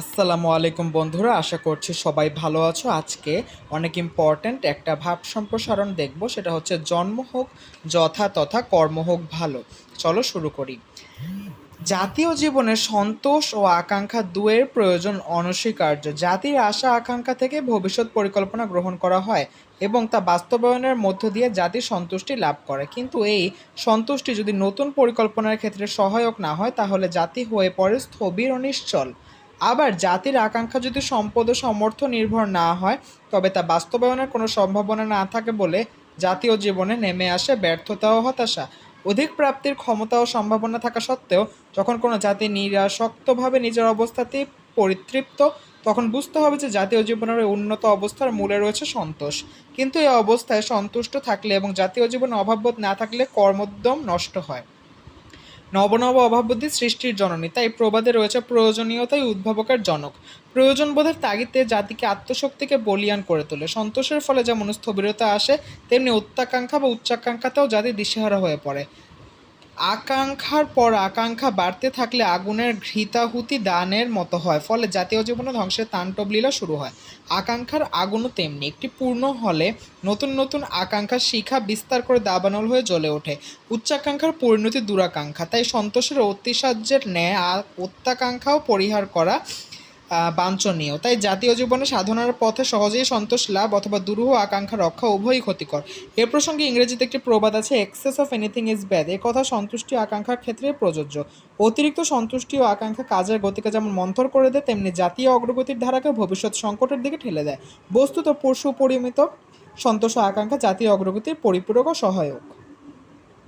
আসসালামু আলাইকুম বন্ধুরা, আশা করছি সবাই ভালো আছো। আজকে অনেক ইম্পর্ট্যান্ট একটা ভাব সম্প্রসারণ দেখব, সেটা হচ্ছে জন্ম হোক, যথা তথা কর্ম হোক ভালো। চলো শুরু করি। জাতীয় জীবনে সন্তোষ ও আকাঙ্ক্ষা দুয়ের প্রয়োজন অনস্বীকার্য। জাতির আশা, আকাঙ্ক্ষা থেকে ভবিষ্যৎ পরিকল্পনা গ্রহণ করা হয় এবং তা বাস্তবায়নের মধ্য দিয়ে জাতি সন্তুষ্টি লাভ করে। কিন্তু এই সন্তুষ্টি যদি নতুন পরিকল্পনার ক্ষেত্রে সহায়ক না হয়, তাহলে জাতি হয়ে পড়ে স্থবির ও নিশ্চল। আবার জাতির আকাঙ্ক্ষা যদি সম্পদ ও সমর্থ নির্ভর না হয়, তবে তা বাস্তবায়নের কোনো সম্ভাবনা না থাকে বলে জাতীয় জীবনে নেমে আসে ব্যর্থতা ও হতাশা। অধিক প্রাপ্তির ক্ষমতা ও সম্ভাবনা থাকা সত্ত্বেও, যখন কোনো জাতি নিরাসক্তভাবে নিজের অবস্থাতেই পরিতৃপ্ত, তখন বুঝতে হবে যে জাতীয় জীবনের উন্নত অবস্থার মূলে রয়েছে সন্তোষ। কিন্তু এই অবস্থায় সন্তুষ্ট থাকলে এবং জাতীয় জীবনে অভাববোধ না থাকলে কর্মোদ্যম নষ্ট হয়। নবনব অভাববুদ্ধি সৃষ্টির জননী। তাই প্রবাদে রয়েছে প্রয়োজনীয়তাই উদ্ভাবকের জনক। প্রয়োজন বোধের তাগিদে জাতিকে আত্মশক্তিকে বলিয়ান করে তোলে। সন্তোষের ফলে যেমন স্থবিরতা আসে, তেমনি উত্তাকাঙ্ক্ষা বা উচ্চাকাঙ্ক্ষাতেও জাতি দিশেহারা হয়ে পড়ে। আকাঙ্ক্ষার পর আকাঙ্ক্ষা বাড়তে থাকলে আগুনের ঘৃতাহুতি দানের মতো হয়, ফলে জাতীয় জীবনে ধ্বংসের তাণ্ডব লীলা শুরু হয়। আকাঙ্ক্ষার আগুনও তেমনি একটি পূর্ণ হলে নতুন নতুন আকাঙ্ক্ষার শিখা বিস্তার করে দাবানল হয়ে জ্বলে ওঠে। উচ্চাকাঙ্ক্ষার পরিণতি দুরাকাঙ্ক্ষা, তাই সন্তোষের অতিসাহ্যের ন্যায় আর অত্যাকাঙ্ক্ষাও পরিহার করা বাঞ্ছনীয়। তাই জাতীয় জীবনে সাধনার পথে সহজেই সন্তোষ লাভ অথবা দুরূহ আকাঙ্ক্ষা রক্ষা উভয়ই ক্ষতিকর। এ প্রসঙ্গে ইংরেজিতে একটি প্রবাদ আছে excess of anything is bad এ কথা সন্তুষ্টি আকাঙ্ক্ষার ক্ষেত্রে প্রযোজ্য। অতিরিক্ত সন্তুষ্টি ও আকাঙ্ক্ষা কাজের গতিকে যেমন মন্থর করে দেয়, তেমনি জাতীয় অগ্রগতির ধারাকে ভবিষ্যৎ সংকটের দিকে ঠেলে দেয়। বস্তুত পশু পরিমিত সন্তোষ আকাঙ্ক্ষা জাতীয় অগ্রগতির পরিপূরক ও সহায়ক।